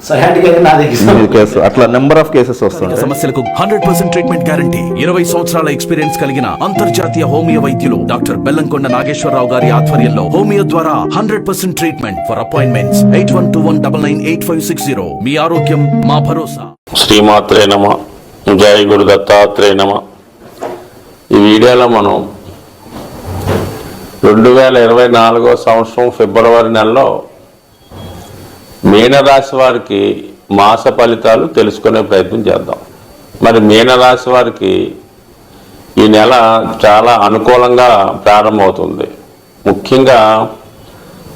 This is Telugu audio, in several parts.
కేసు అట్లా నెంబర్ ఆఫ్ కేసెస్ వస్తుంటాయి సమస్యలకు హండ్రెడ్ పర్సెంట్ ట్రీట్మెంట్ గ్యారంటీ ఇరవై సంవత్సరాల ఎక్స్పీరియన్స్ కలిగిన అంతర్జాతీయ హోమియో వైద్యులు డాక్టర్ బెల్లంకొండ నాగేశ్వరరావు గారి ఆధ్వర్యంలో హోమియో ద్వారా hundred percent treatment for appointments eight one two one double nine eight five six zero మీ ఆరోగ్యం మా భరోసా. శ్రీమాత్రే నమ జయ గురు దత్తాత్రేయ నమ. ఈ వీడియోలో మనం రెండు వేల ఇరవై నాలుగో సంవత్సరం ఫిబ్రవరి నెలలో మీనరాశి వారికి మాస ఫలితాలు తెలుసుకునే ప్రయత్నం చేద్దాం. మరి మీనరాశి వారికి ఈ నెల చాలా అనుకూలంగా ప్రారంభమవుతుంది. ముఖ్యంగా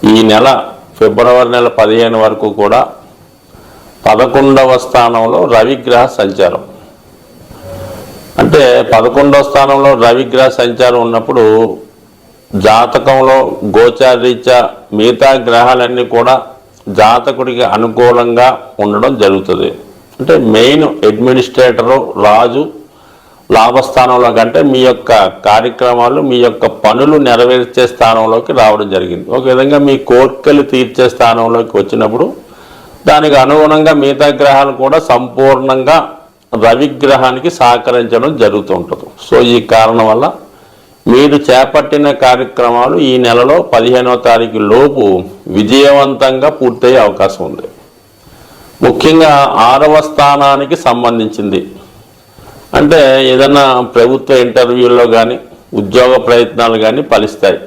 ఈ నెల ఫిబ్రవరి నెల పదిహేను వరకు కూడా పదకొండవ స్థానంలో రవిగ్రహ సంచారం. అంటే పదకొండవ స్థానంలో రవిగ్రహ సంచారం ఉన్నప్పుడు జాతకంలో గోచారీత్యా మిగతా గ్రహాలన్నీ కూడా జాతకుడికి అనుకూలంగా ఉండడం జరుగుతుంది. అంటే మెయిన్ అడ్మినిస్ట్రేటరు రాజు లాభస్థానంలో కంటే మీ యొక్క కార్యక్రమాలు మీ యొక్క పనులు నెరవేర్చే స్థానంలోకి రావడం జరిగింది. ఒక విధంగా మీ కోర్కెలు తీర్చే స్థానంలోకి వచ్చినప్పుడు దానికి అనుగుణంగా మిగతా గ్రహాలు కూడా సంపూర్ణంగా రవిగ్రహానికి సహకరించడం జరుగుతూ ఉంటుంది. సో ఈ కారణం వల్ల మీరు చేపట్టిన కార్యక్రమాలు ఈ నెలలో పదిహేనవ తారీఖు లోపు విజయవంతంగా పూర్తయ్యే అవకాశం ఉంది. ముఖ్యంగా ఆరవ స్థానానికి సంబంధించింది. అంటే ఏదైనా ప్రభుత్వ ఇంటర్వ్యూల్లో కానీ ఉద్యోగ ప్రయత్నాలు కానీ ఫలిస్తాయి.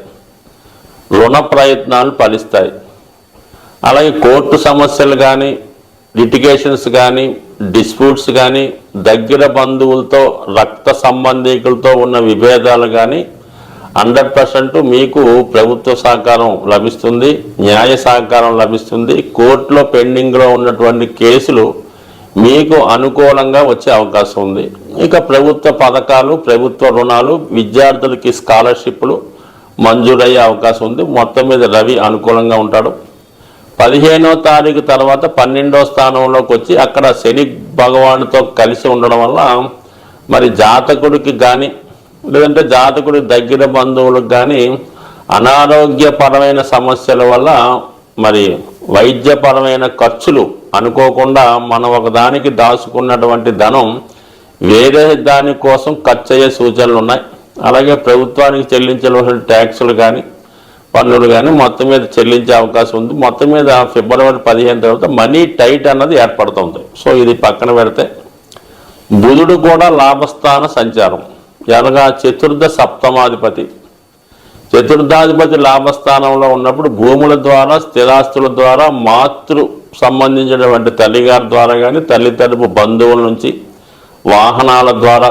రుణ ప్రయత్నాలు ఫలిస్తాయి. అలాగే కోర్టు సమస్యలు కానీ లిటిగేషన్స్ కానీ డిస్ప్యూట్స్ కానీ దగ్గర బంధువులతో రక్త సంబంధికులతో ఉన్న విభేదాలు కానీ హండ్రెడ్ పర్సెంట్ మీకు ప్రభుత్వ సహకారం లభిస్తుంది న్యాయ సహకారం లభిస్తుంది. కోర్టులో పెండింగ్లో ఉన్నటువంటి కేసులు మీకు అనుకూలంగా వచ్చే అవకాశం ఉంది. ఇక ప్రభుత్వ పథకాలు ప్రభుత్వ రుణాలు విద్యార్థులకి స్కాలర్షిప్లు మంజూరయ్యే అవకాశం ఉంది. మొత్తం మీద రవి అనుకూలంగా ఉంటాడు. పదిహేనో తారీఖు తర్వాత పన్నెండో స్థానంలోకి వచ్చి అక్కడ శని భగవానుతో కలిసి ఉండడం వల్ల మరి జాతకుడికి కానీ లేదంటే జాతకుడి దగ్గర బంధువులకు కానీ అనారోగ్యపరమైన సమస్యల వల్ల మరి వైద్యపరమైన ఖర్చులు అనుకోకుండా మనం ఒకదానికి దాచుకున్నటువంటి ధనం వేరే దాని కోసం ఖర్చు అయ్యే సూచనలు ఉన్నాయి. అలాగే ప్రభుత్వానికి చెల్లించవలసిన ట్యాక్సులు కానీ పన్నులు కానీ మొత్తం మీద చెల్లించే అవకాశం ఉంది. మొత్తం మీద ఫిబ్రవరి పదిహేను తర్వాత మనీ టైట్ అన్నది ఏర్పడుతుంది. సో ఇది పక్కన పెడితే బుధుడు కూడా లాభస్థాన సంచారం. అనగా చతుర్థ సప్తమాధిపతి. చతుర్థాధిపతి లాభస్థానంలో ఉన్నప్పుడు భూముల ద్వారా స్థిరాస్తుల ద్వారా మాతృ సంబంధించినటువంటి తల్లిగారి ద్వారా కానీ తల్లి తరపు బంధువుల నుంచి వాహనాల ద్వారా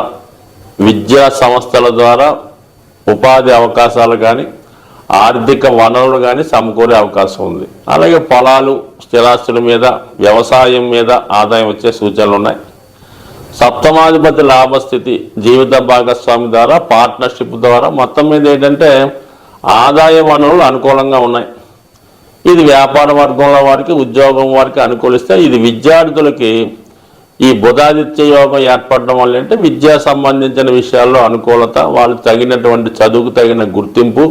విద్యా సంస్థల ద్వారా ఉపాధి అవకాశాలు కానీ ఆర్థిక వనరులు కానీ సమకూరే అవకాశం ఉంది. అలాగే పొలాలు స్థిరాస్తుల మీద వ్యవసాయం మీద ఆదాయం వచ్చే సూచనలు ఉన్నాయి. సప్తమాధిపతి లాభస్థితి జీవిత భాగస్వామి ద్వారా పార్ట్నర్షిప్ ద్వారా మొత్తం మీద ఏంటంటే ఆదాయ వనరులు అనుకూలంగా ఉన్నాయి. ఇది వ్యాపార వర్గంలో వారికి ఉద్యోగం వారికి అనుకూలిస్తే ఇది విద్యార్థులకి ఈ బుధాదిత్య యోగం ఏర్పడడం వల్ల అంటే విద్యా సంబంధించిన విషయాల్లో అనుకూలత వాళ్ళు తగినటువంటి చదువుకు తగిన గుర్తింపు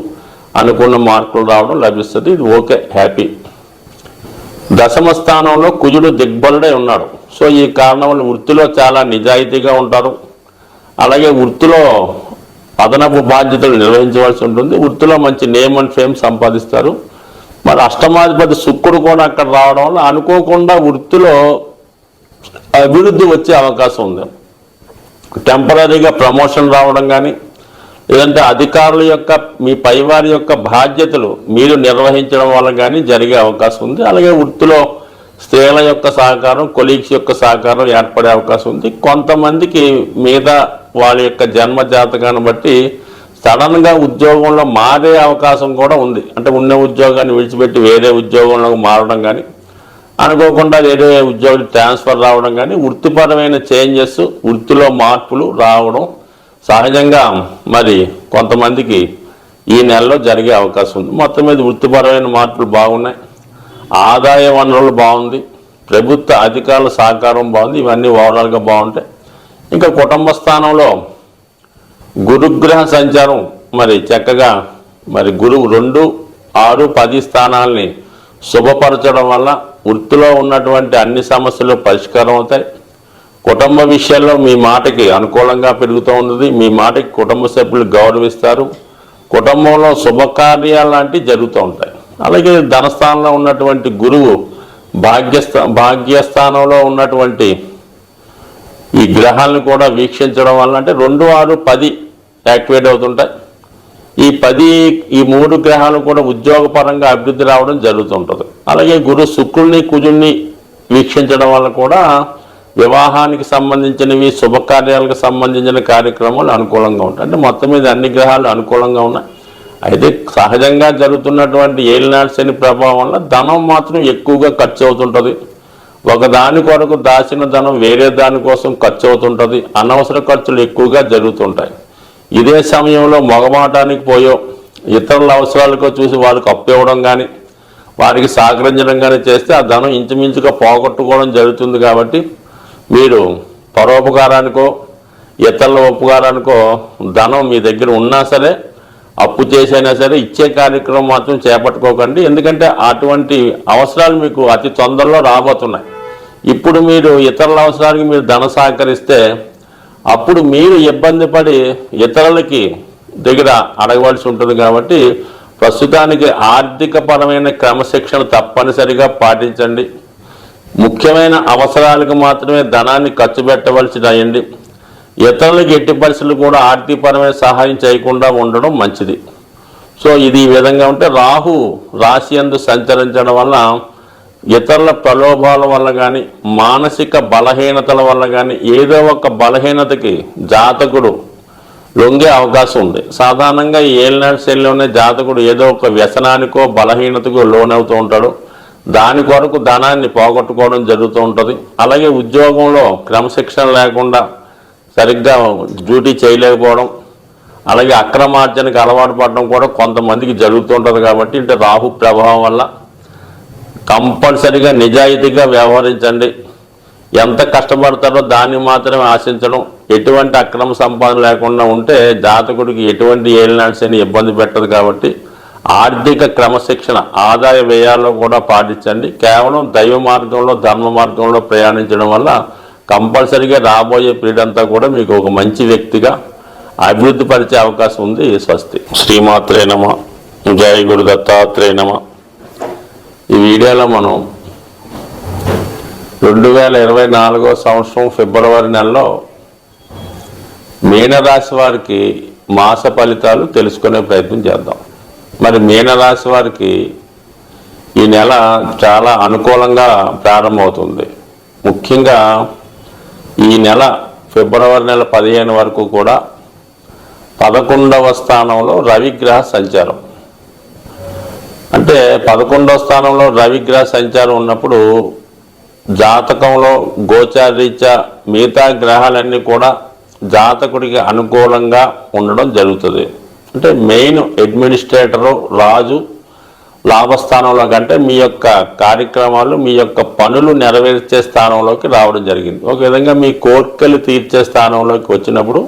అనుకున్న మార్కులు రావడం లభిస్తుంది. ఇది ఓకే హ్యాపీ. దశమ స్థానంలో కుజుడు దిగ్బలుడై ఉన్నాడు. సో ఈ కారణం వల్ల వృత్తిలో చాలా నిజాయితీగా ఉంటారు. అలాగే వృత్తిలో అదనపు బాధ్యతలు నిర్వహించవలసి ఉంటుంది. వృత్తిలో మంచి నేమ్ అండ్ ఫేమ్ సంపాదిస్తారు. మరి అష్టమాధిపతి శుక్రుడు కూడా అక్కడ రావడం వల్ల అనుకోకుండా వృత్తిలో అభివృద్ధి వచ్చే అవకాశం ఉంది. టెంపరీగా ప్రమోషన్ రావడం కానీ లేదంటే అధికారుల యొక్క మీ పైవారి యొక్క బాధ్యతలు మీరు నిర్వహించడం వల్ల కానీ జరిగే అవకాశం ఉంది. అలాగే వృత్తిలో స్త్రీల యొక్క సహకారం కొలీగ్స్ యొక్క సహకారం ఏర్పడే అవకాశం ఉంది. కొంతమందికి మీద వాళ్ళ యొక్క జన్మ జాతకాన్ని బట్టి సడన్గా ఉద్యోగంలో మారే అవకాశం కూడా ఉంది. అంటే ఉన్న ఉద్యోగాన్ని విడిచిపెట్టి వేరే ఉద్యోగంలో మారడం కానీ అనుకోకుండా వేరే ఉద్యోగులు ట్రాన్స్ఫర్ రావడం కానీ వృత్తిపరమైన చేంజెస్ వృత్తిలో మార్పులు రావడం సహజంగా మరి కొంతమందికి ఈ నెలలో జరిగే అవకాశం ఉంది. మొత్తం మీద వృత్తిపరమైన మార్పులు బాగున్నాయి. ఆదాయ వనరులు బాగుంది. ప్రభుత్వ అధికారుల సహకారం బాగుంది. ఇవన్నీ ఓవరాల్గా బాగుంటాయి. ఇంకా కుటుంబ స్థానంలో గురుగ్రహ సంచారం మరి చక్కగా మరి గురువు రెండు ఆరు పది స్థానాల్ని శుభపరచడం వల్ల వృత్తిలో ఉన్నటువంటి అన్ని సమస్యలు పరిష్కారం అవుతాయి. కుటుంబ విషయాల్లో మీ మాటకి అనుకూలంగా పెరుగుతూ ఉన్నది. మీ మాటకి కుటుంబ సభ్యులు గౌరవిస్తారు. కుటుంబంలో శుభకార్యాలు లాంటివి జరుగుతూ ఉంటాయి. అలాగే ధనస్థానంలో ఉన్నటువంటి గురువు భాగ్యస్థా భాగ్యస్థానంలో ఉన్నటువంటి ఈ గ్రహాలను కూడా వీక్షించడం వల్ల అంటే రెండు ఆరు పది యాక్టివేట్ అవుతుంటాయి. ఈ పది ఈ మూడు గ్రహాలు కూడా ఉద్యోగపరంగా అభివృద్ధి రావడం జరుగుతుంటుంది. అలాగే గురు శుక్రుల్ని కుజుల్ని వీక్షించడం వల్ల కూడా వివాహానికి సంబంధించినవి శుభకార్యాలకు సంబంధించిన కార్యక్రమాలు అనుకూలంగా ఉంటాయి. అంటే మొత్తం మీద అన్ని గ్రహాలు అనుకూలంగా ఉన్నాయి. అయితే సహజంగా జరుగుతున్నటువంటి ఏలినాడు శని ప్రభావం వల్ల ధనం మాత్రం ఎక్కువగా ఖర్చు అవుతుంటుంది ఒక దాని కొరకు దాచిన ధనం వేరే దాని కోసం ఖర్చు అవుతుంటుంది అనవసర ఖర్చులు ఎక్కువగా జరుగుతుంటాయి. ఇదే సమయంలో మొగమాటానికి పోయో ఇతరుల అవసరాలకు చూసి వాళ్ళకి అప్పు ఇవ్వడం కానీ వారికి సహకరించడం కానీ చేస్తే ఆ ధనం ఇంచుమించుగా పోగొట్టుకోవడం జరుగుతుంది కాబట్టి మీరు పరోపకారానికో ఇతరుల ఉపకారానికో ధనం మీ దగ్గర ఉన్నా సరే అప్పు చేసైనా సరే ఇచ్చే కార్యక్రమం మాత్రం చేపట్టుకోకండి. ఎందుకంటే అటువంటి అవసరాలు మీకు అతి తొందరలో రాబోతున్నాయి. ఇప్పుడు మీరు ఇతరుల అవసరానికి మీరు ధన సహకరిస్తే అప్పుడు మీరు ఇబ్బంది పడి ఇతరులకి దగ్గర అడగవలసి ఉంటుంది కాబట్టి ప్రస్తుతానికి ఆర్థిక పరమైన క్రమశిక్షణ తప్పనిసరిగా పాటించండి. ముఖ్యమైన అవసరాలకు మాత్రమే ధనాన్ని ఖర్చు పెట్టవలసి అయ్యండి ఇతరులకు ఎట్టి పరిస్థితులు కూడా ఆర్థికపరమైన సహాయం చేయకుండా ఉండడం మంచిది. సో ఇది ఈ విధంగా ఉంటే రాహు రాశి అందు సంచరించడం వల్ల ఇతరుల ప్రలోభాల వల్ల కానీ మానసిక బలహీనతల వల్ల కానీ ఏదో ఒక బలహీనతకి జాతకుడు లొంగే అవకాశం ఉంది. సాధారణంగా ఈ శైలిలోనే జాతకుడు ఏదో ఒక వ్యసనానికో బలహీనతకో లోనవుతూ ఉంటాడు. దాని కొరకు ధనాన్ని పోగొట్టుకోవడం జరుగుతూ ఉంటుంది. అలాగే ఉద్యోగంలో క్రమశిక్షణ లేకుండా సరిగ్గా డ్యూటీ చేయలేకపోవడం అలాగే అక్రమార్జనకి అలవాటు పడడం కూడా కొంతమందికి జరుగుతుంటుంది కాబట్టి అంటే రాహు ప్రభావం వల్ల కంపల్సరిగా నిజాయితీగా వ్యవహరించండి. ఎంత కష్టపడతారో దాన్ని మాత్రమే ఆశించడం. ఎటువంటి అక్రమ సంపాదన లేకుండా ఉంటే జాతకుడికి ఎటువంటి ఏలినాడ్స్ అని ఇబ్బంది పెట్టదు కాబట్టి ఆర్థిక క్రమశిక్షణ ఆదాయ వ్యయాల్లో కూడా పాటించండి. కేవలం దైవ మార్గంలో ధర్మ మార్గంలో ప్రయాణించడం వల్ల కంపల్సరిగా రాబోయే పీడంతా కూడా మీకు ఒక మంచి వ్యక్తిగా అభివృద్ధి పరిచే అవకాశం ఉంది. స్వస్తి. శ్రీమాత్రే నమ. జయ గురు దత్తాత్రేయ నమ. ఈ వీడియోలో మనం రెండు వేల ఇరవై నాలుగో సంవత్సరం ఫిబ్రవరి నెలలో మీనరాశి వారికి మాస ఫలితాలు తెలుసుకునే ప్రయత్నం చేద్దాం. మరి మీనరాశి వారికి ఈ నెల చాలా అనుకూలంగా ప్రారంభమవుతుంది. ముఖ్యంగా ఈ నెల ఫిబ్రవరి నెల పదిహేను వరకు కూడా పదకొండవ స్థానంలో రవిగ్రహ సంచారం. అంటే పదకొండవ స్థానంలో రవిగ్రహ సంచారం ఉన్నప్పుడు జాతకంలో గోచారీత్యా మిగతా గ్రహాలన్నీ కూడా జాతకుడికి అనుకూలంగా ఉండడం జరుగుతుంది. అంటే మెయిన్ అడ్మినిస్ట్రేటరు రాజు లాభస్థానంలో కంటే మీ యొక్క కార్యక్రమాలు మీ యొక్క పనులు నెరవేర్చే స్థానంలోకి రావడం జరిగింది. ఒక విధంగా మీ కోర్కెలు తీర్చే స్థానంలోకి వచ్చినప్పుడు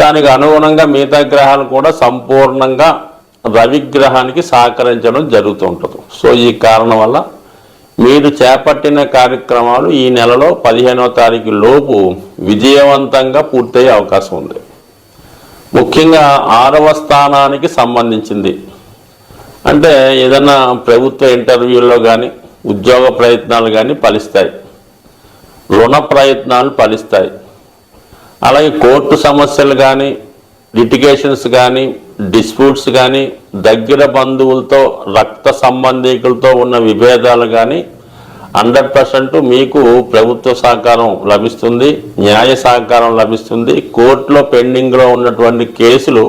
దానికి అనుగుణంగా మిగతా గ్రహాలు కూడా సంపూర్ణంగా రవిగ్రహానికి సహకరించడం జరుగుతుంటుంది సో ఈ కారణం వల్ల మీరు చేపట్టిన కార్యక్రమాలు ఈ నెలలో పదిహేనవ తారీఖు లోపు విజయవంతంగా పూర్తయ్యే అవకాశం ఉంది. ముఖ్యంగా ఆరవ స్థానానికి సంబంధించింది. అంటే ఏదైనా ప్రభుత్వ ఇంటర్వ్యూల్లో కానీ ఉద్యోగ ప్రయత్నాలు కానీ ఫలిస్తాయి. రుణ ప్రయత్నాలు ఫలిస్తాయి. అలాగే కోర్టు సమస్యలు కానీ లిటిగేషన్స్ కానీ డిస్ప్యూట్స్ కానీ దగ్గర బంధువులతో రక్త సంబంధికులతో ఉన్న విభేదాలు కానీ హండ్రెడ్ పర్సెంట్ మీకు ప్రభుత్వ సహకారం లభిస్తుంది న్యాయ సహకారం లభిస్తుంది. కోర్టులో పెండింగ్లో ఉన్నటువంటి కేసులు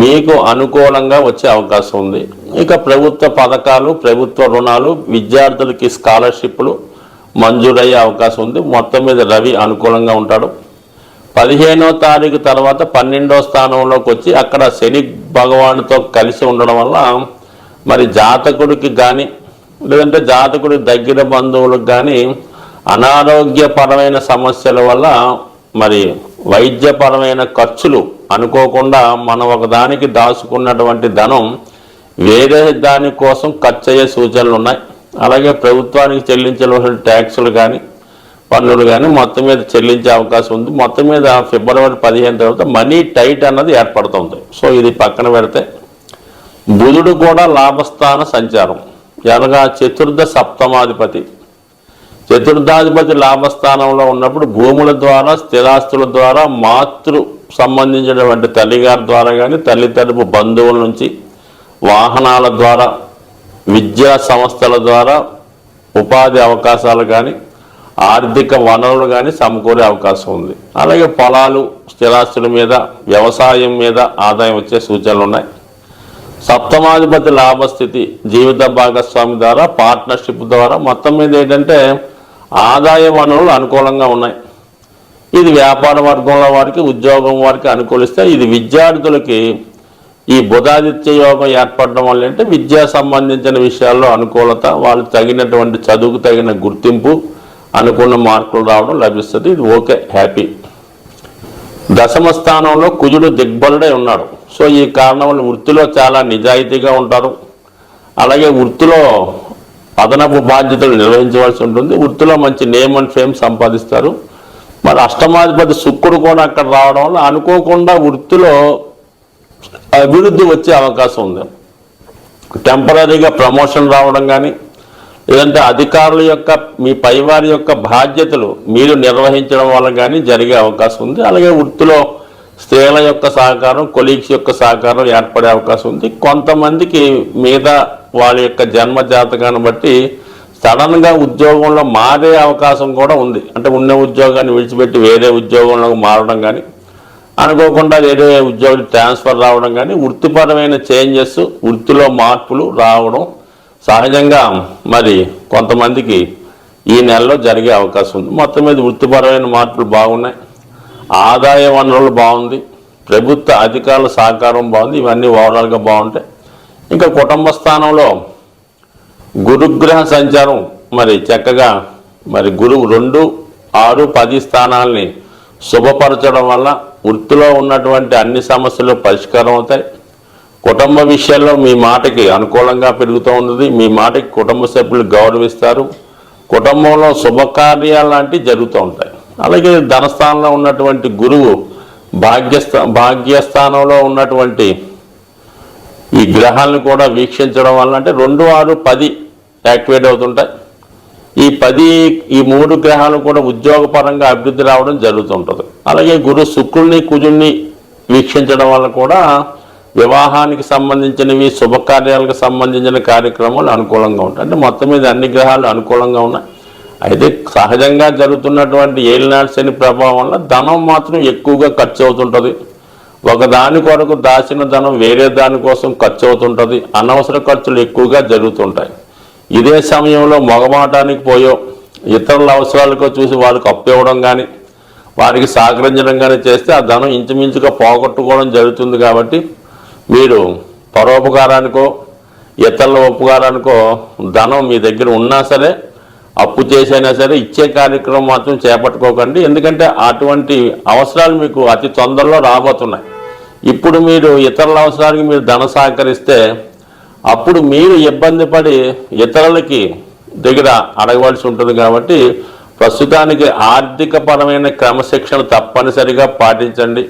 మీకు అనుకూలంగా వచ్చే అవకాశం ఉంది. ఇక ప్రభుత్వ పథకాలు ప్రభుత్వ రుణాలు విద్యార్థులకి స్కాలర్షిప్లు మంజూరయ్యే అవకాశం ఉంది. మొత్తం మీద రవి అనుకూలంగా ఉంటాడు. పదిహేనో తారీఖు తర్వాత పన్నెండో స్థానంలోకి వచ్చి అక్కడ శని భగవానుతో కలిసి ఉండడం వల్ల మరి జాతకుడికి కానీ లేదంటే జాతకుడి దగ్గర బంధువులకు కానీ అనారోగ్యపరమైన సమస్యల వల్ల మరి వైద్యపరమైన ఖర్చులు అనుకోకుండా మనం ఒకదానికి దాచుకున్నటువంటి ధనం వేరే దాని కోసం ఖర్చు అయ్యే సూచనలు ఉన్నాయి. అలాగే ప్రభుత్వానికి చెల్లించవలసిన ట్యాక్సులు కానీ పన్నులు కానీ మొత్తం మీద చెల్లించే అవకాశం ఉంది. మొత్తం మీద ఫిబ్రవరి పదిహేను తర్వాత మనీ టైట్ అన్నది ఏర్పడుతుంది. సో ఇది పక్కన పెడితే బుధుడు కూడా లాభస్థాన సంచారం. ఎలాగా చతుర్థ సప్తమాధిపతి. చతుర్థాధిపతి లాభస్థానంలో ఉన్నప్పుడు భూముల ద్వారా స్థిరాస్తుల ద్వారా మాతృ సంబంధించినటువంటి తల్లిగారి ద్వారా కానీ తల్లి తరపు బంధువుల నుంచి వాహనాల ద్వారా విద్యా సంస్థల ద్వారా ఉపాధి అవకాశాలు కానీ ఆర్థిక వనరులు కానీ సమకూరే అవకాశం ఉంది. అలాగే పొలాలు స్థిరాస్తుల మీద వ్యవసాయం మీద ఆదాయం వచ్చే సూచనలు ఉన్నాయి. సప్తమాధిపతి లాభస్థితి జీవిత భాగస్వామి ద్వారా పార్ట్నర్షిప్ ద్వారా మొత్తం మీద ఏంటంటే ఆదాయ వనరులు అనుకూలంగా ఉన్నాయి. ఇది వ్యాపార వర్గంలో వారికి ఉద్యోగం వారికి అనుకూలిస్తే ఇది విద్యార్థులకి ఈ బుధాదిత్య యోగం ఏర్పడడం వల్ల అంటే విద్యా సంబంధించిన విషయాల్లో అనుకూలత వాళ్ళు తగినటువంటి చదువుకు తగిన గుర్తింపు అనుకున్న మార్కులు రావడం లభిస్తుంది. ఇది ఓకే హ్యాపీ. దశమ స్థానంలో కుజుడు దిగ్బలుడై ఉన్నాడు. సో ఈ కారణం వల్ల వృత్తిలో చాలా నిజాయితీగా ఉంటారు. అలాగే వృత్తిలో అదనపు బాధ్యతలు నిర్వహించవలసి ఉంటుంది. వృత్తిలో మంచి నేమ్ అండ్ ఫేమ్ సంపాదిస్తారు. మరి అష్టమాధిపతి శుక్రుడు కూడా అక్కడ రావడం వల్ల అనుకోకుండా వృత్తిలో అభివృద్ధి వచ్చే అవకాశం ఉంది. టెంపరీగా ప్రమోషన్ రావడం కానీ లేదంటే అధికారుల యొక్క మీ పైవారి యొక్క బాధ్యతలు. మీరు నిర్వహించడం వల్ల కానీ జరిగే అవకాశం ఉంది. అలాగే వృత్తిలో స్త్రీల యొక్క సహకారం కొలీగ్స్ యొక్క సహకారం ఏర్పడే అవకాశం ఉంది. కొంతమందికి మీద వాళ్ళ యొక్క జన్మ జాతకాన్ని బట్టి సడన్గా ఉద్యోగంలో మారే అవకాశం కూడా ఉంది. అంటే ఉన్న ఉద్యోగాన్ని విడిచిపెట్టి వేరే ఉద్యోగంలోకి మారడం కానీ అనుకోకుండా వేరే ఉద్యోగులు ట్రాన్స్ఫర్ రావడం కానీ వృత్తిపరమైన చేంజెస్ వృత్తిలో మార్పులు రావడం సహజంగా మరి కొంతమందికి ఈ నెలలో జరిగే అవకాశం ఉంది. మొత్తం మీద వృత్తిపరమైన మార్పులు బాగున్నాయి. ఆదాయ వనరులు బాగుంది. ప్రభుత్వ అధికారుల సహకారం బాగుంది. ఇవన్నీ ఓవరాల్గా బాగుంటాయి. ఇంకా కుటుంబ స్థానంలో గురుగ్రహ సంచారం మరి చక్కగా మరి గురువు రెండు ఆరు పది స్థానాల్ని శుభపరచడం వల్ల వృత్తిలో ఉన్నటువంటి అన్ని సమస్యలు పరిష్కారం అవుతాయి. కుటుంబ విషయాల్లో మీ మాటకి అనుకూలంగా పెరుగుతూ ఉన్నది. మీ మాటకి కుటుంబ సభ్యులు గౌరవిస్తారు. కుటుంబంలో శుభకార్యాలు లాంటివి జరుగుతూ ఉంటాయి. అలాగే ధనస్థానంలో ఉన్నటువంటి గురువు భాగ్యస్థా భాగ్యస్థానంలో ఉన్నటువంటి ఈ గ్రహాలను కూడా వీక్షించడం వల్ల అంటే రెండు ఆరు పది యాక్టివేట్ అవుతుంటాయి. ఈ పది ఈ మూడు గ్రహాలు కూడా ఉద్యోగపరంగా అభివృద్ధి రావడం జరుగుతుంటుంది. అలాగే గురు శుక్రుల్ని కుజుల్ని వీక్షించడం వల్ల కూడా వివాహానికి సంబంధించినవి శుభకార్యాలకు సంబంధించిన కార్యక్రమాలు అనుకూలంగా ఉంటాయి. అంటే మొత్తం మీద అన్ని గ్రహాలు అనుకూలంగా ఉన్నాయి. అయితే సహజంగా జరుగుతున్నటువంటి ఏలినాడు శని ప్రభావం వల్ల ధనం మాత్రం ఎక్కువగా ఖర్చు అవుతుంటుంది. ఒక దాని కొరకు దాచిన ధనం వేరే దానికోసం ఖర్చు అవుతుంటుంది. అనవసర ఖర్చులు ఎక్కువగా జరుగుతుంటాయి. ఇదే సమయంలో మొగమాటానికి పోయో ఇతరుల అవసరాలకు చూసి వాళ్ళకి అప్పు ఇవ్వడం కానీ వారికి సహకరించడం కానీ చేస్తే ఆ ధనం ఇంచుమించుగా పోగొట్టుకోవడం జరుగుతుంది కాబట్టి మీరు పరోపకారానికో ఇతరుల ఉపకారానికో ధనం మీ దగ్గర ఉన్నా సరే అప్పు చేసైనా సరే ఇచ్చే కార్యక్రమం మాత్రం చేపట్టుకోకండి. ఎందుకంటే అటువంటి అవసరాలు మీకు అతి తొందరలో రాబోతున్నాయి. ఇప్పుడు మీరు ఇతరుల అవసరానికి మీరు ధన సహకరిస్తే అప్పుడు మీరు ఇబ్బంది పడి ఇతరులకి దగ్గర అడగవలసి ఉంటుంది కాబట్టి ప్రస్తుతానికి ఆర్థిక పరమైన క్రమశిక్షణ తప్పనిసరిగా పాటించండి.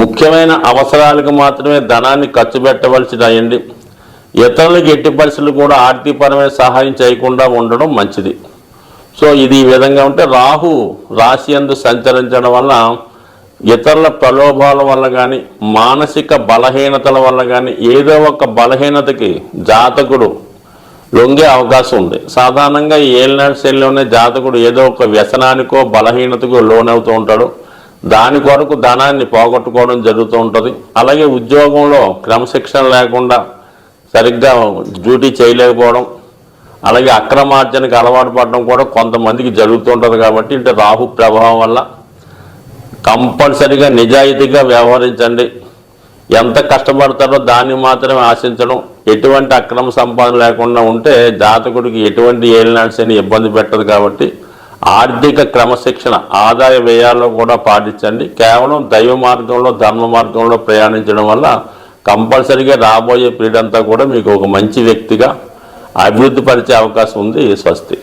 ముఖ్యమైన అవసరాలకు మాత్రమే ధనాన్ని ఖర్చు పెట్టవలసి అయ్యండి ఇతరులకు ఎట్టి పరిస్థితులు కూడా ఆర్థికపరమైన సహాయం చేయకుండా ఉండడం మంచిది. సో ఇది ఈ విధంగా ఉంటే రాహు రాశి అందు సంచరించడం వల్ల ఇతరుల ప్రలోభాల వల్ల కానీ మానసిక బలహీనతల వల్ల కానీ ఏదో ఒక బలహీనతకి జాతకుడు లొంగే అవకాశం ఉంది. సాధారణంగా ఈ ఏలినాడు శైలిలోనే జాతకుడు ఏదో ఒక వ్యసనానికో బలహీనతకో లోనవుతూ ఉంటాడు. దాని కొరకు ధనాన్ని పోగొట్టుకోవడం జరుగుతూ ఉంటుంది. అలాగే ఉద్యోగంలో క్రమశిక్షణ లేకుండా సరిగ్గా డ్యూటీ చేయలేకపోవడం అలాగే అక్రమార్జనకు అలవాటు పడడం కూడా కొంతమందికి జరుగుతుంటుంది కాబట్టి అంటే రాహు ప్రభావం వల్ల కంపల్సరిగా నిజాయితీగా వ్యవహరించండి. ఎంత కష్టపడతారో దాన్ని మాత్రమే ఆశించడం. ఎటువంటి అక్రమ సంపాదన లేకుండా ఉంటే జాతకుడికి ఎటువంటి ఏలినాడ్స్ అని ఇబ్బంది పెట్టదు కాబట్టి ఆర్థిక క్రమశిక్షణ ఆదాయ వ్యయాల్లో కూడా పాటించండి. కేవలం దైవ మార్గంలో ధర్మ మార్గంలో ప్రయాణించడం వల్ల కంపల్సరీగా రాబోయే పీరియడ్ అంతా కూడా మీకు ఒక మంచి వ్యక్తిగా అభివృద్ధి పరిచే అవకాశం ఉంది స్వస్తి.